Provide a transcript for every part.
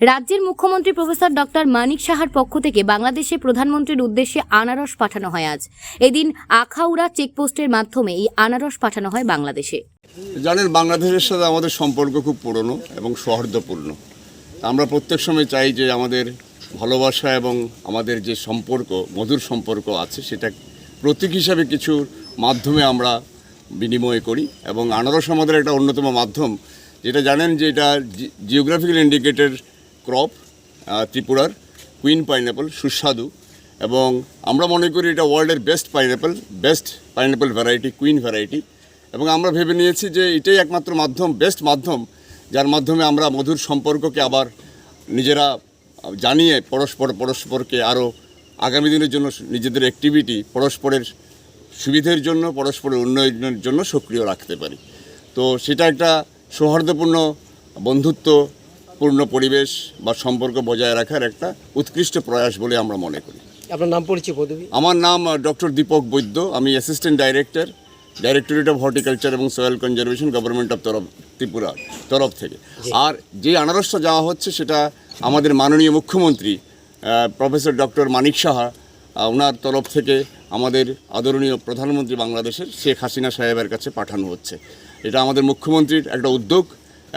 রাজ্যের মুখ্যমন্ত্রী professor doctor মানিক সাহার পক্ষ থেকে বাংলাদেশে প্রধানমন্ত্রীর উদ্দেশ্যে আনারস পাঠানো হয় আজ। এদিন আখাউড়া চেকপোস্টের মাধ্যমে এই আনারস পাঠানো হয় বাংলাদেশে। জানেন, বাংলাদেশের সাথে আমাদের সম্পর্ক খুব পুরনো এবং সৌহার্দ্যপূর্ণ। আমরা প্রত্যেক সময় চাই যে আমাদের ভালোবাসা এবং আমাদের যে সম্পর্ক, মধুর সম্পর্ক আছে, সেটা প্রতীক হিসাবে কিছু মাধ্যমে আমরা বিনিময় করি এবং আনারস আমাদের একটা অন্যতম মাধ্যম। যেটা জানেন যে এটা জিওগ্রাফিক্যাল ইন্ডিকেটেড ক্রপ ত্রিপুরার কুইন পাইনঅ্যাপল সুস্বাদু। এবং আমরা মনে করি এটা ওয়ার্ল্ডের best pineapple best pineapple variety queen variety এবং আমরা ভেবে নিয়েছি যে এটাই একমাত্র মাধ্যম বেস্ট মাধ্যম, যার মাধ্যমে আমরা মধুর সম্পর্ককে আবার নিজেরা জানিয়ে পরস্পর, পরস্পরকে আরও আগামী দিনের জন্য নিজেদের অ্যাক্টিভিটি পরস্পরের সুবিধের জন্য, পরস্পরের উন্নয়নের জন্য সক্রিয় রাখতে পারি। তো সেটা একটা সৌহার্দ্যপূর্ণ বন্ধুত্বপূর্ণ পরিবেশ বা সম্পর্ক বজায় রাখার একটা উৎকৃষ্ট প্রয়াস বলে আমরা মনে করি। আপনার নাম পরিচয় পদবী? আমার নাম ডক্টর দীপক বৈদ্য। আমি assistant director directorate of horticulture এবং সয়েল কনজারভেশন গভর্নমেন্ট অফ তরফ ত্রিপুরা তরফ থেকে। আর যে আনারসটা যাওয়া হচ্ছে সেটা আমাদের মাননীয় মুখ্যমন্ত্রী প্রফেসর ডক্টর মানিক সাহা ওনার তরফ থেকে আমাদের আদরণীয় প্রধানমন্ত্রী বাংলাদেশের শেখ হাসিনা সাহেবের কাছে পাঠানো হচ্ছে। এটা আমাদের মুখ্যমন্ত্রীর একটা উদ্যোগ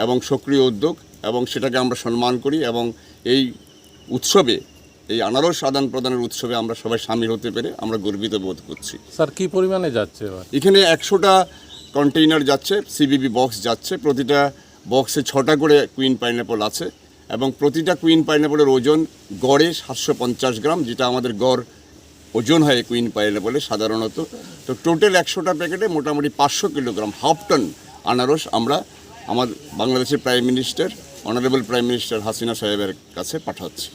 এবং সক্রিয় উদ্যোগ। এবং সেটাকে আমরা সম্মান করি এবং এই উৎসবে এই আনারস আদান প্রদানের উৎসবে আমরা সবাই সামিল হতে পেরে আমরা গর্বিত বোধ করছি। স্যার কি পরিমাণে যাচ্ছে এখানে একশোটা কন্টেইনার যাচ্ছে সিবিবি বক্স যাচ্ছে প্রতিটা বক্সে ছটা করে কুইন পাইনঅ্যাপল আছে এবং প্রতিটা কুইন পাইনঅ্যাপলের ওজন গড়ে সাতশো পঞ্চাশ গ্রাম যেটা আমাদের গড় ওজন হয় কুইন পাইনঅ্যাপলের সাধারণত। তো টোটাল একশোটা প্যাকেটে মোটামুটি পাঁচশো কিলোগ্রাম হাফ টন আনারস আমরা আমার বাংলাদেশের prime minister honourable prime minister Hasina সাহেবের কাছে পাঠাচ্ছি।